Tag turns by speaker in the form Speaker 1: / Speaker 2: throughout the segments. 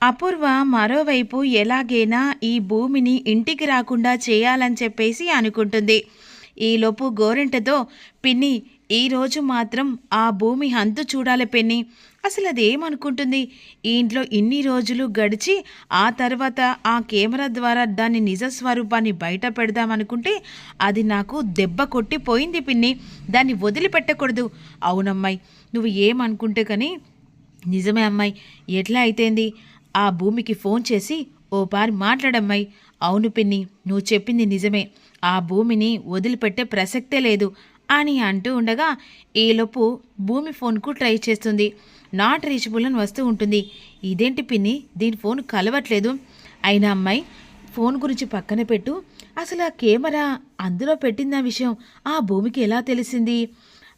Speaker 1: అపూర్వ మరోవైపు ఎలాగైనా ఈ భూమిని ఇంటికి రాకుండా చేయాలని చెప్పేసి అనుకుంటుంది. ఈలోపు గోరెంటతో పిన్ని ఈరోజు మాత్రం ఆ భూమి హంతు చూడాలి పిన్ని. అసలు అది ఏమనుకుంటుంది ఇంట్లో ఇన్ని రోజులు గడిచి ఆ తర్వాత ఆ కెమెరా ద్వారా దాని నిజ స్వరూపాన్ని బయట పెడదామనుకుంటే అది నాకు దెబ్బ కొట్టిపోయింది పిన్ని. దాన్ని వదిలిపెట్టకూడదు. అవునమ్మాయి నువ్వు ఏమనుకుంటే కానీ నిజమే అమ్మాయి ఎట్లా అయితేంది? ఆ భూమికి ఫోన్ చేసి ఓ పారి మాట్లాడమ్మాయి అవును పిన్ని నువ్వు చెప్పింది నిజమే. ఆ భూమిని వదిలిపెట్టే ప్రసక్తే లేదు అని అంటూ ఉండగా ఈలోపు భూమి ఫోన్కు ట్రై చేస్తుంది. నాట్ రీచబుల్ అని వస్తూ ఉంటుంది. ఇదేంటి పిన్ని దీని ఫోన్ కలవట్లేదు. అయినా అమ్మాయి ఫోన్ గురించి పక్కన పెట్టు. అసలు ఆ కెమెరా అందులో పెట్టిన విషయం ఆ భూమికి ఎలా తెలిసింది?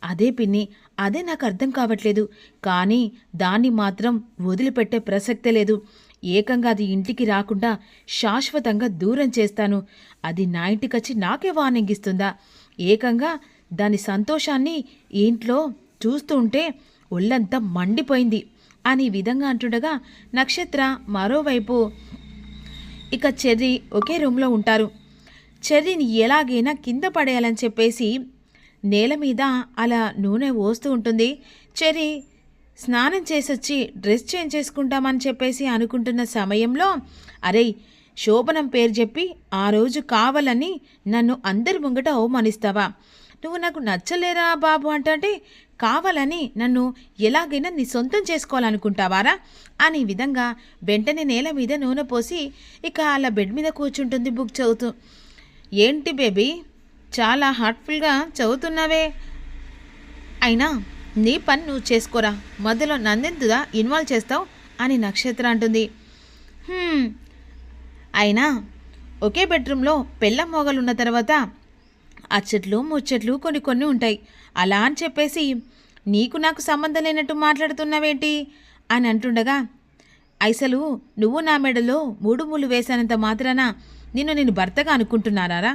Speaker 1: అదే పిన్ని అదే నాకు అర్థం కావట్లేదు. కానీ దాన్ని మాత్రం వదిలిపెట్టే ప్రసక్తే లేదు. ఏకంగా అది ఇంటికి రాకుండా శాశ్వతంగా దూరం చేస్తాను. అది నా ఇంటికొచ్చి నాకే వార్నింగ్ ఇస్తుందా ఏకంగా దాని సంతోషాన్ని ఇంట్లో చూస్తూ ఉంటే ఒళ్ళంతా మండిపోయింది అని విధంగా అంటుండగా నక్షత్ర మరోవైపు ఇక చెర్రీ ఒకే రూమ్లో ఉంటారు. చెర్రీని ఎలాగైనా కింద పడేయాలని చెప్పేసి నేల మీద అలా నూనె పోస్తూ ఉంటుంది. చెరి స్నానం చేసొచ్చి డ్రెస్ చేంజ్ చేసుకుంటామని చెప్పేసి అనుకుంటున్న సమయంలో అరే శోభనం పేరు చెప్పి ఆ రోజు కావాలని నన్ను అందరి ముంగట అవమానిస్తావా? నువ్వు నాకు నచ్చలేరా బాబు అంటే కావాలని నన్ను ఎలాగైనా నీ సొంతం చేసుకోవాలనుకుంటావారా? అని విధంగా వెంటనే నేల మీద నూనె పోసి ఇక అలా బెడ్ మీద కూర్చుంటుంది బుక్ చదువుతూ. ఏంటి బేబీ? చాలా హార్ట్ఫుల్గా చదువుతున్నావే. అయినా నీ పని నువ్వు చేసుకోరా. మధ్యలో నన్నెందుదా ఇన్వాల్వ్ చేస్తావు అని నక్షత్ర అంటుంది. అయినా ఒకే బెడ్రూమ్లో పెళ్ళ మోగలున్న ఉన్న తర్వాత అచ్చట్లు ముచ్చట్లు కొన్ని కొన్ని ఉంటాయి. అలా అని చెప్పేసి నీకు నాకు సంబంధం లేనట్టు మాట్లాడుతున్నావేంటి? అని అంటుండగా అసలు నువ్వు నా మెడలో మూడు ముళ్ళు వేశానంత మాత్రాన నిన్ను నేను భర్తగా అనుకుంటున్నారా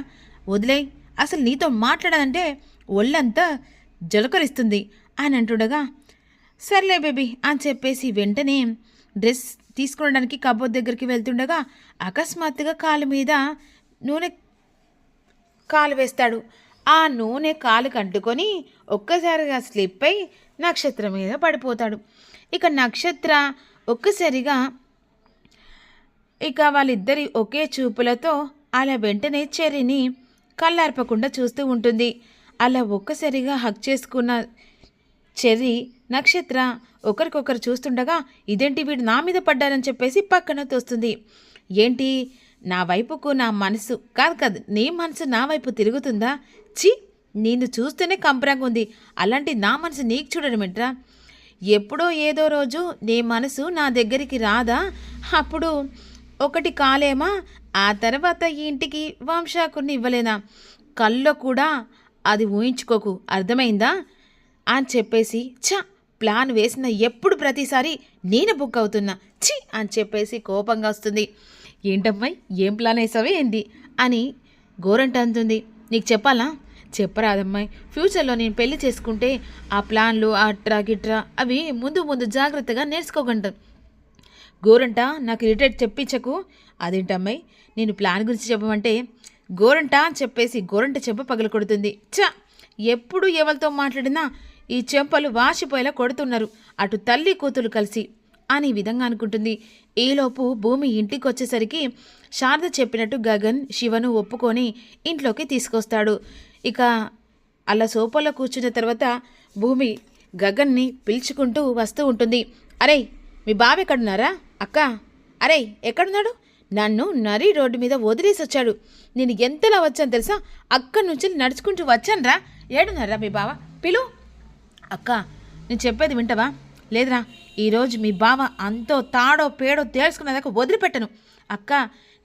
Speaker 1: వదిలే అసలు నీతో మాట్లాడాలంటే ఒళ్ళంతా జలకరిస్తుంది అని అంటుండగా సర్లే బేబీ అని చెప్పేసి వెంటనే డ్రెస్ తీసుకోవడానికి కబోర్డ్ దగ్గరికి వెళ్తుండగా అకస్మాత్తుగా కాలు మీద నూనె కాలు వేస్తాడు. ఆ నూనె కాలు కంటుకొని ఒక్కసారిగా స్లిప్ అయి నక్షత్రం మీద పడిపోతాడు. ఇక నక్షత్ర ఒక్కసారిగా ఇక వాళ్ళిద్దరి ఒకే చూపులతో అలా వెంటనే చెరిని కళ్ళార్పకుండా చూస్తూ ఉంటుంది. అలా ఒక్కసారిగా హక్ చేసుకున్న చెర్రీ నక్షత్ర ఒకరికొకరు చూస్తుండగా ఇదేంటి వీడు నా మీద పడ్డారని చెప్పేసి పక్కన తోస్తుంది. ఏంటి? నా వైపుకు నా మనసు కాదు కాదు నీ మనసు నా వైపు తిరుగుతుందా? చి నిన్ను చూస్తేనే కంపరాగా ఉంది. అలాంటి నా మనసు నీకు చూడడం ఎప్పుడో ఏదో రోజు నీ మనసు నా దగ్గరికి రాదా? అప్పుడు ఒకటి కాలేమా? ఆ తర్వాత ఈ ఇంటికి వంశాకుని ఇవ్వలేనా? కల్లో కూడా అది ఊహించుకోకు. అర్థమైందా? అని చెప్పేసి ఛ! ప్లాన్ వేసిన ఎప్పుడు ప్రతిసారి నేను బుక్ అవుతున్నా. ఛీ! అని చెప్పేసి కోపంగా వస్తుంది. ఏంటమ్మాయి ఏం ప్లాన్ వేసావే ఏంది? అని గోరంట అంటుంది. నీకు చెప్పాలా? చెప్పరాదమ్మాయి. ఫ్యూచర్లో నేను పెళ్ళి చేసుకుంటే ఆ ప్లాన్లు ఆ ట్రా గిట్రా అవి ముందు ముందు జాగ్రత్తగా నేర్చుకోగంటాను గోరంట నాకు ఇరిటేట్ చెప్పించకు. అదేంటమ్మాయి నేను ప్లాన్ గురించి చెప్పమంటే గోరంట అని చెప్పేసి గోరంట చెంప పగల కొడుతుంది. చ ఎప్పుడు ఎవరితో మాట్లాడినా ఈ చెంపలు వాసిపోయేలా కొడుతున్నారు. అటు తల్లి కూతురు కలిసి అని విధంగా అనుకుంటుంది. ఈలోపు భూమి ఇంటికి వచ్చేసరికి శారద చెప్పినట్టు గగన్ శివను ఒప్పుకొని ఇంట్లోకి తీసుకొస్తాడు. ఇక అలా సోఫాలో కూర్చున్న తర్వాత భూమి గగన్ని పిలుచుకుంటూ వస్తూ ఉంటుంది. అరే మీ బావ ఎక్కడున్నారా? అక్క అరే ఎక్కడున్నాడు? నన్ను నరి రోడ్డు మీద వదిలేసి వచ్చాడు నేను ఎంతలా వచ్చాను తెలుసా? అక్కడి నుంచి నడుచుకుంటూ వచ్చానురా. ఏడున్నారా మీ బావ? పిలు. అక్క నేను చెప్పేది వింటవా? లేదురా ఈరోజు మీ బావ అంతో తాడో పేడో తేల్చుకునేదాకా వదిలిపెట్టను. అక్క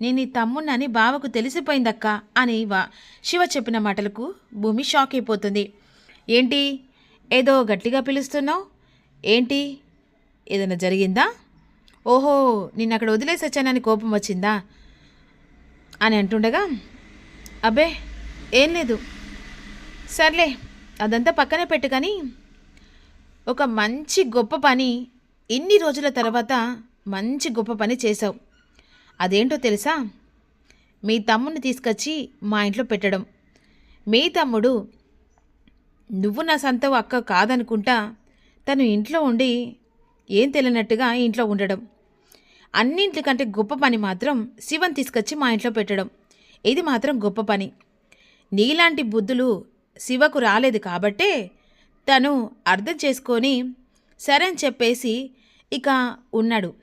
Speaker 1: నేను నీ తమ్మున్నని బావకు తెలిసిపోయిందక్క అని వా శివ చెప్పిన మాటలకు భూమి షాక్ అయిపోతుంది ఏంటి? ఏదో గట్టిగా పిలుస్తున్నావు? ఏంటి? ఏదైనా జరిగిందా? ఓహో నిన్న అక్కడ వదిలేసి వచ్చానని కోపం వచ్చిందా? అని అంటుండగా అబ్బే ఏం లేదు. సర్లే అదంతా పక్కనే పెట్టు కానీ ఒక మంచి గొప్ప పని ఇన్ని రోజుల తర్వాత మంచి గొప్ప పని చేశావు. అదేంటో తెలుసా? మీ తమ్ముడిని తీసుకొచ్చి మా ఇంట్లో పెట్టడం. మీ తమ్ముడు నువ్వు నా సంతవు అక్క కాదనుకుంటా తను ఇంట్లో ఉండి ఏం తెలియనట్టుగా ఇంట్లో ఉండడం. అన్నింటికంటే గొప్ప పని మాత్రం శివన్ తీసుకొచ్చి మా ఇంట్లో పెట్టడం. ఇది మాత్రం గొప్ప పని. నీలాంటి బుద్ధులు శివకు రాలేదు కాబట్టే తను అర్థం చేసుకొని సరే అని చెప్పేసి ఇక ఉన్నాడు.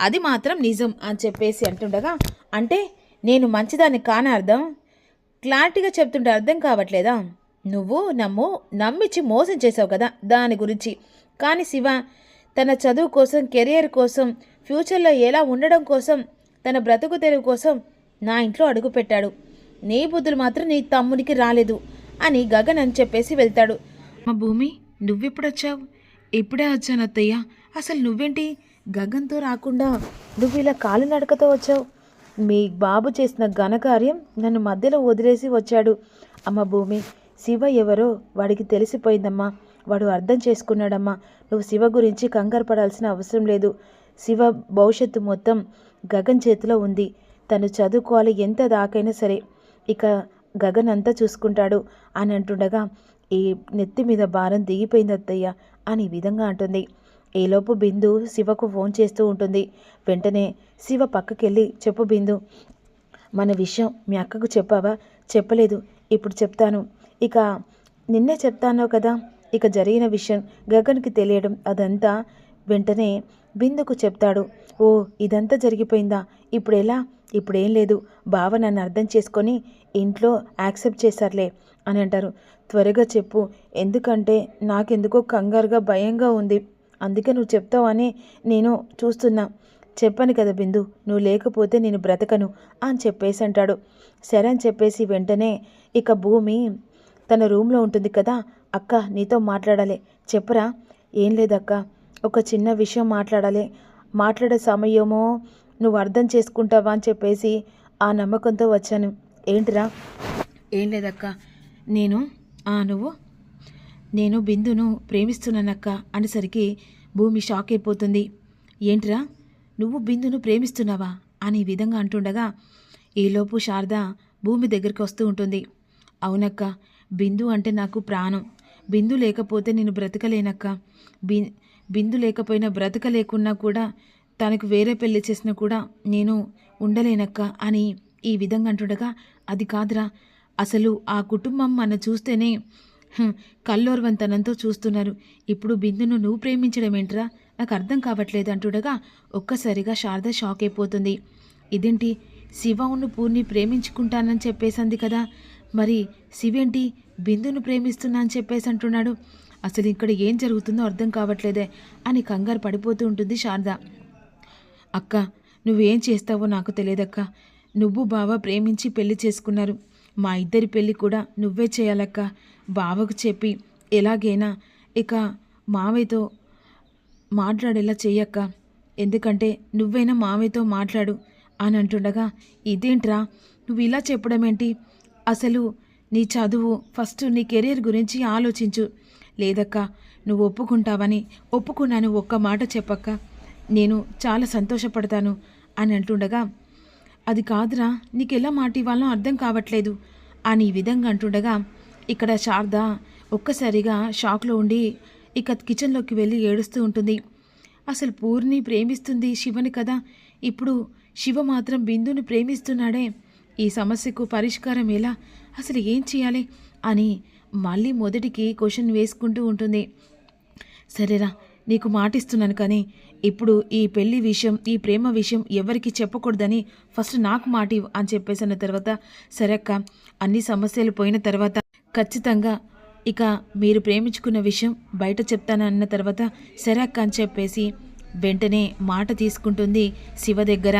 Speaker 1: అది మాత్రం నిజం అని చెప్పేసి అంటుండగా అంటే నేను మంచిదాన్ని కాని అర్థం? క్లారిటీగా చెప్తుంటే అర్థం కావట్లేదా? నువ్వు నమ్ము నమ్మించి మోసం చేసావు కదా దాని గురించి. కానీ శివ తన చదువు కోసం కెరియర్ కోసం ఫ్యూచర్లో ఎలా ఉండడం కోసం తన బ్రతుకు తెరువు కోసం నా ఇంట్లో అడుగుపెట్టాడు. నీ బుద్ధులు మాత్రం నీ తమ్మునికి రాలేదు అని గగన్ అని చెప్పేసి వెళ్తాడు. మా భూమి నువ్వెప్పుడొచ్చావు? ఇప్పుడే వచ్చాను అత్తయ్య. అసలు నువ్వేంటి? గగన్తో రాకుండా నువ్వు ఇలా కాలు నడకతో వచ్చావు? మీ బాబు చేసిన ఘనకార్యం నన్ను మధ్యలో వదిలేసి వచ్చాడు. అమ్మ భూమి శివ ఎవరో వాడికి తెలిసిపోయిందమ్మా. వాడు అర్థం చేసుకున్నాడమ్మా. నువ్వు శివ గురించి కంగారు పడాల్సిన అవసరం లేదు. శివ భవిష్యత్తు మొత్తం గగన్ చేతిలో ఉంది. తను చదువుకోవాలి ఎంత దాకైనా సరే. ఇక గగన్ అంతా చూసుకుంటాడు. అని అంటుండగా ఈ నెత్తి మీద భారం దిగిపోయింది అత్తయ్య అని విధంగా అంటుంది. ఈలోపు బిందు శివకు ఫోన్ చేస్తూ ఉంటుంది. వెంటనే శివ పక్కకెళ్ళి చెప్పు బిందు. మన విషయం మీ అక్కకు చెప్పావా? చెప్పలేదు. ఇప్పుడు చెప్తాను. ఇక నిన్నే చెప్తాను కదా? ఇక జరిగిన విషయం గగన్కి తెలియడం అదంతా వెంటనే బిందుకు చెప్తాడు. ఓ ఇదంతా జరిగిపోయిందా? ఇప్పుడు ఎలా ఇప్పుడేం లేదు. బావ నన్ను అర్థం చేసుకొని ఇంట్లో యాక్సెప్ట్ చేశారులే అని అంటారు. త్వరగా చెప్పు. ఎందుకంటే నాకెందుకో కంగారుగా భయంగా ఉంది. అందుకే నువ్వు చెప్తావని నేను చూస్తున్నా. చెప్పాను కదా బిందు నువ్వు లేకపోతే నేను బ్రతకను అని చెప్పేసి అంటాడు. సరే అని చెప్పేసి వెంటనే ఇక భూమి తన రూమ్లో ఉంటుంది కదా అక్క నీతో మాట్లాడాలి. చెప్పరా? ఏం లేదక్క. ఒక చిన్న విషయం మాట్లాడాలి. మాట్లాడే సమయమో నువ్వు అర్థం చేసుకుంటావా అని చెప్పేసి ఆ నమ్మకంతో వచ్చాను. ఏంటిరా? ఏం లేదక్క. నేను ఆ నువ్వు? నేను బిందును ప్రేమిస్తున్నానక్క అనేసరికి భూమి షాక్ అయిపోతుంది. ఏంట్రా? నువ్వు బిందును ప్రేమిస్తున్నావా? అని ఈ విధంగా అంటుండగా ఈలోపు శారద భూమి దగ్గరికి వస్తూ ఉంటుంది. అవునక్క. బిందు అంటే నాకు ప్రాణం. బిందు లేకపోతే నేను బ్రతకలేనక్క. బి బిందు లేకపోయినా బ్రతకలేకున్నా కూడా తనకు వేరే పెళ్ళి చేసినా కూడా నేను ఉండలేనక్క అని ఈ విధంగా అంటుండగా అది కాదురా. అసలు ఆ కుటుంబం మన చూస్తేనే కల్లోర్వంతనంతో చూస్తున్నారు. ఇప్పుడు బిందును నువ్వు ప్రేమించడం ఏంట్రా? నాకు అర్థం కావట్లేదు అంటుండగా ఒక్కసారిగా శారద షాక్ అయిపోతుంది. ఇదేంటి? శివను పూర్ణి ప్రేమించుకుంటానని చెప్పేసింది కదా. మరి శివేంటి బిందును ప్రేమిస్తున్నా అని చెప్పేసి అంటున్నాడు. అసలు ఇక్కడ ఏం జరుగుతుందో అర్థం కావట్లేదే అని కంగారు పడిపోతూ ఉంటుంది శారద. అక్క నువ్వేం చేస్తావో నాకు తెలియదక్క. నువ్వు బావ ప్రేమించి పెళ్ళి చేసుకున్నారు. మా ఇద్దరి పెళ్ళి కూడా నువ్వే చేయాలక్క. బావకు చెప్పి ఎలాగైనా ఇక మావయ్యతో మాట్లాడేలా చెయ్యక్క. ఎందుకంటే నువ్వైనా మావయ్యతో మాట్లాడు అని అంటుండగా ఇదేంట్రా? నువ్వు ఇలా చెప్పడం ఏంటి అసలు నీ చదువు ఫస్ట్ నీ కెరీర్ గురించి ఆలోచించు. లేదక్కా నువ్వు ఒప్పుకుంటావని ఒప్పుకున్నాను ఒక్క మాట చెప్పక్క. నేను చాలా సంతోషపడతాను అని అంటుండగా అది కాదురా నీకెలా మాట ఇవ్వాలో అర్థం కావట్లేదు అని ఈ విధంగా అంటుండగా ఇక్కడ శారద ఒక్కసారిగా షాక్లో ఉండి ఇక కిచెన్లోకి వెళ్ళి ఏడుస్తూ ఉంటుంది. అసలు పూర్ణి ప్రేమిస్తుంది శివని కదా? ఇప్పుడు శివ మాత్రం బిందుని ప్రేమిస్తున్నాడే. ఈ సమస్యకు పరిష్కారం ఎలా? అసలు ఏం చేయాలి? అని మళ్ళీ మొదటికి క్వశ్చన్ వేసుకుంటూ ఉంటుంది. సరేరా నీకు మాటిస్తున్నాను కానీ ఇప్పుడు ఈ పెళ్ళి విషయం ఈ ప్రేమ విషయం ఎవరికి చెప్పకూడదని ఫస్ట్ నాకు మాట ఇవ్వు అని చెప్పేసిన తర్వాత సరే అక్క అన్ని సమస్యలు పోయిన తర్వాత ఖచ్చితంగా ఇక మీరు ప్రేమించుకున్న విషయం బయట చెప్తానన్న తర్వాత సరే అక్క అని చెప్పేసి వెంటనే మాట తీసుకుంటుంది శివ దగ్గర.